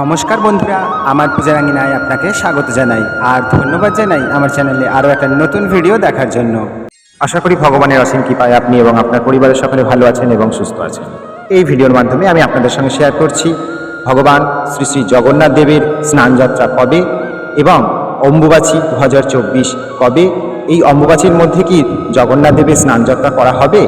নমস্কার বন্ধুরা, আমার পূজারাঙ্গিনায় আপনাকে স্বাগত জানাই আর ধন্যবাদ জানাই আমার চ্যানেলে আরও একটা নতুন ভিডিও দেখার জন্য। আশা করি ভগবানের অসীম কৃপায় আপনি এবং আপনার পরিবারের সকলে ভালো আছেন এবং সুস্থ আছেন। এই ভিডিওর মাধ্যমে আমি আপনাদের সঙ্গে শেয়ার করছি ভগবান শ্রী শ্রী জগন্নাথ দেবের স্নানযাত্রা কবে এবং অম্বুবাচী দু কবে? এই অম্বুবাচীর মধ্যে কি জগন্নাথ দেবের স্নানযাত্রা করা হবে?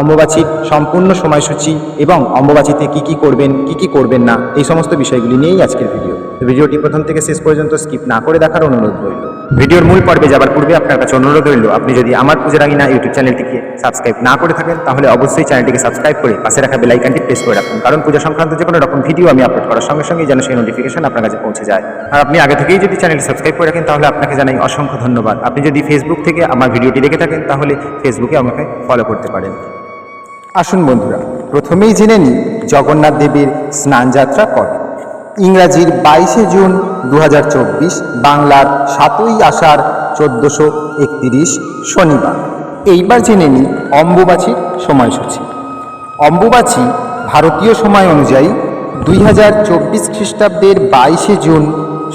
অম্বুবাচীর সম্পূর্ণ সময়সূচি এবং অম্বুবাচীতে কি কি করবেন, কি কি করবেন না, এই সমস্ত বিষয়গুলি নিয়েই আজকের ভিডিও ভিডিওটি প্রথম থেকে শেষ পর্যন্ত স্কিপ না করে দেখার অনুরোধ রইল। ভিডিওর মূল পর্বে যাবার পূর্বে আপনার কাছে অনুরোধ রইল, আপনি যদি আমার পূজারাঙ্গিনা ইউটিউব চ্যানেলটিকে সাবস্ক্রাইব না করে থাকেন, তাহলে অবশ্যই চ্যানেলটিকে সাবস্ক্রাইব করে পাশে রাখা বেলাইকানটি প্রেস করে রাখুন, কারণ পূজা সংক্রান্ত যে কোনো রকম ভিডিও আমি আপলোড করার সঙ্গে সঙ্গে যেন সেই নোটিফিকেশন আপনার কাছে পৌঁছে যায়। আর আপনি আগে থেকেই যদি চ্যানেলটি সাবস্ক্রাইব করে রাখেন, তাহলে আপনাকে জানাই অসংখ্য ধন্যবাদ। আপনি যদি ফেসবুক থেকে আমার ভিডিওটি দেখে থাকেন, তাহলে ফেসবুকে আমাকে ফলো করতে পারেন। আসুন বন্ধুরা, প্রথমেই জেনে নিই জগন্নাথ দেবের স্নানযাত্রা কবে। ইংরাজির বাইশে জুন দু হাজার চব্বিশ, বাংলার সাতই আষাঢ় চোদ্দশো একতিরিশ শনিবার। এইবার জেনে নিই অম্বুবাচীর সময়সূচি। অম্বুবাচী ভারতীয় সময় অনুযায়ী দুই হাজার চব্বিশ খ্রিস্টাব্দের বাইশে জুন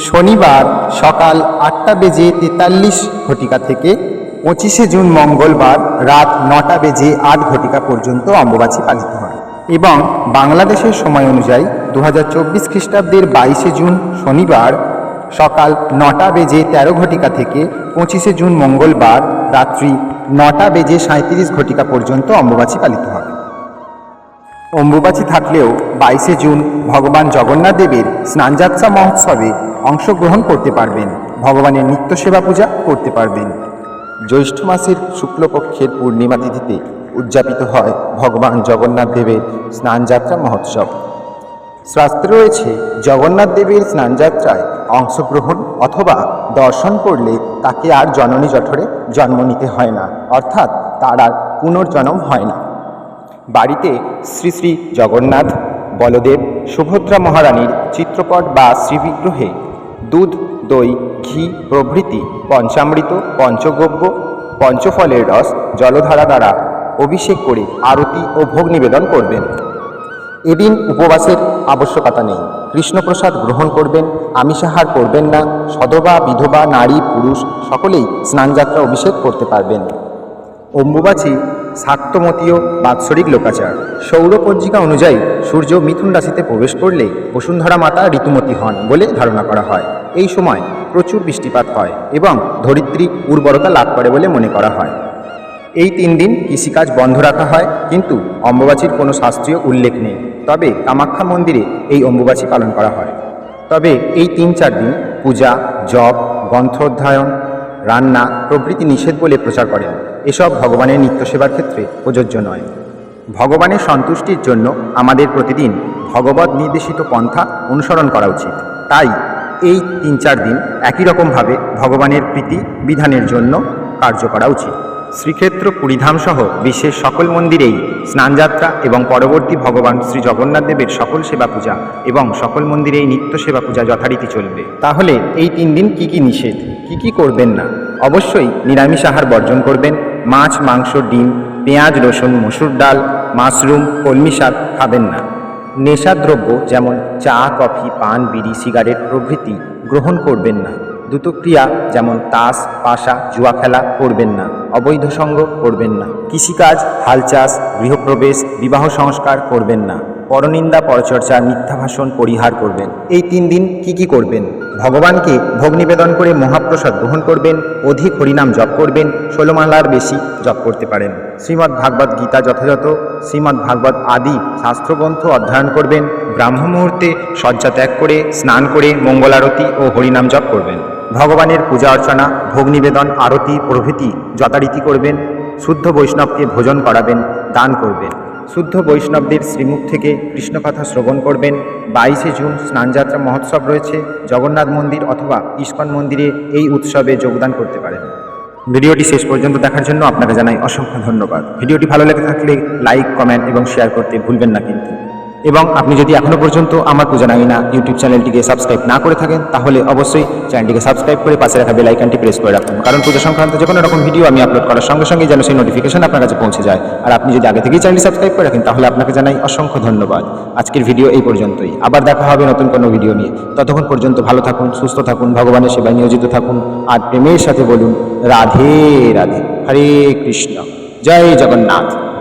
শনিবার সকাল আটটা বেজে তেতাল্লিশ ঘটিকা থেকে পঁচিশে জুন মঙ্গলবার রাত নটা বেজে আট ঘটিকা পর্যন্ত অম্বুবাচী পালিত হয় এবং বাংলাদেশের সময় অনুযায়ী দু হাজার চব্বিশ খ্রিস্টাব্দের বাইশে জুন শনিবার সকাল নটা বেজে তেরো ঘটিকা থেকে পঁচিশে জুন মঙ্গলবার রাত্রি নটা বেজে সাঁত্রিশ ঘটিকা পর্যন্ত অম্বুবাচী পালিত হয়। অম্বুবাচী থাকলেও বাইশে জুন ভগবান জগন্নাথ দেবের স্নানযাত্রা মহোৎসবে অংশগ্রহণ করতে পারবেন। ভগবানের নিত্য সেবা পূজা করতে পারবেন। জ্যৈষ্ঠ মাসের শুক্লপক্ষের পূর্ণিমা তিথিতে উদযাপিত হয় ভগবান জগন্নাথ দেবের স্নানযাত্রা মহোৎসব। শাস্ত্রে রয়েছে, জগন্নাথ দেবের স্নানযাত্রায় অংশগ্রহণ অথবা দর্শন করলে তাকে আর জননী জঠরে জন্ম নিতে হয় না, অর্থাৎ তার আর পুনর্জন্ম হয় না। বাড়িতে শ্রী শ্রী জগন্নাথ, বলদেব, সুভদ্রা মহারানীর চিত্রপট বা শ্রীবিগ্রহে দুধ দই, ঘি, প্রভৃতি, পঞ্চামৃত, পঞ্চগব্য, পঞ্চফলের রস, জলধারা দ্বারা অভিষেক করে আরতি ও ভোগ নিবেদন করবেন। এদিন উপবাসের আবশ্যকতা নেই। কৃষ্ণপ্রসাদ গ্রহণ করবেন আমিষাহার করবেন না সধবা বিধবা, নারী, পুরুষ সকলেই স্নানযাত্রা অভিষেক করতে পারবেন। অম্বুবাচী, শাক্তমতীয়, বাৎসরিক লোকাচার। সৌরপঞ্জিকা অনুযায়ী সূর্য মিথুন রাশিতে প্রবেশ করলে বসুন্ধরা মাতা ঋতুমতী হন বলে ধারণা করা হয়। এই সময় প্রচুর বৃষ্টিপাত হয় এবং ধরিত্রী উর্বরতা লাভ করে বলে মনে করা হয়। এই তিন দিন কৃষিকাজ বন্ধ রাখা হয়, কিন্তু অম্বুবাচীর কোনো শাস্ত্রীয় উল্লেখ নেই। তবে কামাখ্যা মন্দিরে এই অম্বুবাচী পালন করা হয়। তবে এই তিন চার দিন পূজা, জপ, গ্রন্থ অধ্যয়ন, রান্না প্রভৃতি নিষেধ বলে প্রচার করেন। এসব ভগবানের নিত্য সেবার ক্ষেত্রে প্রযোজ্য নয়। ভগবানের সন্তুষ্টির জন্য আমাদের প্রতিদিন ভগবত নির্দেশিত পন্থা অনুসরণ করা উচিত। তাই এই তিন চার দিন একই রকমভাবে ভগবানের প্রীতি বিধানের জন্য কার্য করা উচিত। শ্রীক্ষেত্র পুরীধাম সহ বিশ্বের সকল মন্দিরেই স্নানযাত্রা এবং পরবর্তী ভগবান শ্রী জগন্নাথ দেবের সকল সেবা পূজা এবং সকল মন্দিরেই নিত্য সেবা পূজা যথারীতি চলবে। তাহলে এই তিন দিন কি কি নিষেধ? কি কি করবেন না? অবশ্যই নিরামিষ আহার বর্জন করবেন। মাছ, মাংস, ডিম, পেঁয়াজ, রসুন, মসুর ডাল, মাশরুম, কলমি শাক খাবেন না। নেশাদ্রব্য যেমন চা, কফি, পান, বিড়ি, সিগারেট প্রভৃতি গ্রহণ করবেন না। দ্রুতক্রিয়া যেমন তাস, পাশা, জুয়া খেলা করবেন না। অবৈধ সঙ্গ করবেন না। কৃষিকাজ, হাল চাষ, গৃহপ্রবেশ, বিবাহ সংস্কার করবেন না। পরনিন্দা, পরচর্চা মিথ্যা ভাষণ পরিহার করবেন। এই তিন দিন কি কি করবেন? ভগবানকে ভোগ নিবেদন করে মহাপ্রসাদ গ্রহণ করবেন, অধিক হরিনাম জপ করবেন, ষোলোমালার বেশি জপ করতে পারেন। শ্রীমদ্ ভাগবত গীতা যথাযথ শ্রীমদ্ ভাগবত আদি শাস্ত্রগ্রন্থ অধ্যয়ন করবেন, ব্রাহ্ম মুহূর্তে শয্যা ত্যাগ করে, স্নান করে মঙ্গলারতি ও হরিনাম জপ করবেন। ভগবানের পূজা অর্চনা, ভোগ নিবেদন, আরতি, প্রভৃতি যথারীতি করবেন, শুদ্ধ বৈষ্ণবকে ভোজন করাবেন, দান করবেন। শুদ্ধ বৈষ্ণবদের শ্রীমুখ থেকে কৃষ্ণকথা শ্রবণ করবেন বাইশে জুন স্নানযাত্রা মহোৎসব রয়েছে। জগন্নাথ মন্দির অথবা ইস্কন মন্দিরে এই উৎসবে যোগদান করতে পারেন। ভিডিওটি শেষ পর্যন্ত দেখার জন্য আপনাকে জানাই অসংখ্য ধন্যবাদ। ভিডিওটি ভালো লেগে থাকলে লাইক, কমেন্ট এবং শেয়ার করতে ভুলবেন না কিন্তু। এবং আপনি যদি এখনও পর্যন্ত আমার পূজা নাইনা ইউটিউব চ্যানেলটিকে সাবস্ক্রাইব না করে থাকেন, তাহলে অবশ্যই চ্যানেলটিকে সাবস্ক্রাইব করে পাশে রাখা বেল আইকনটি প্রেস করে রাখুন। কারণ পুজো সংক্রান্ত যে কোনো রকম ভিডিও আমি আপলোড করার সঙ্গে সঙ্গে যেন সেই নোটিফিকেশন আপনার কাছে পৌঁছে যায়। আর আপনি যদি আগে থেকেই চ্যানেলটি সাবস্ক্রাইব করে রাখেন, তাহলে আপনাকে জানাই অসংখ্য ধন্যবাদ। আজকের ভিডিও এই পর্যন্তই। আবার দেখা হবে নতুন কোনো ভিডিও নিয়ে। ততক্ষণ পর্যন্ত ভালো থাকুন, সুস্থ থাকুন, ভগবানের সেবায় নিয়োজিত থাকুন, আর প্রেমের সাথে বলুন, রাধে রাধে। হরে কৃষ্ণ। জয় জগন্নাথ।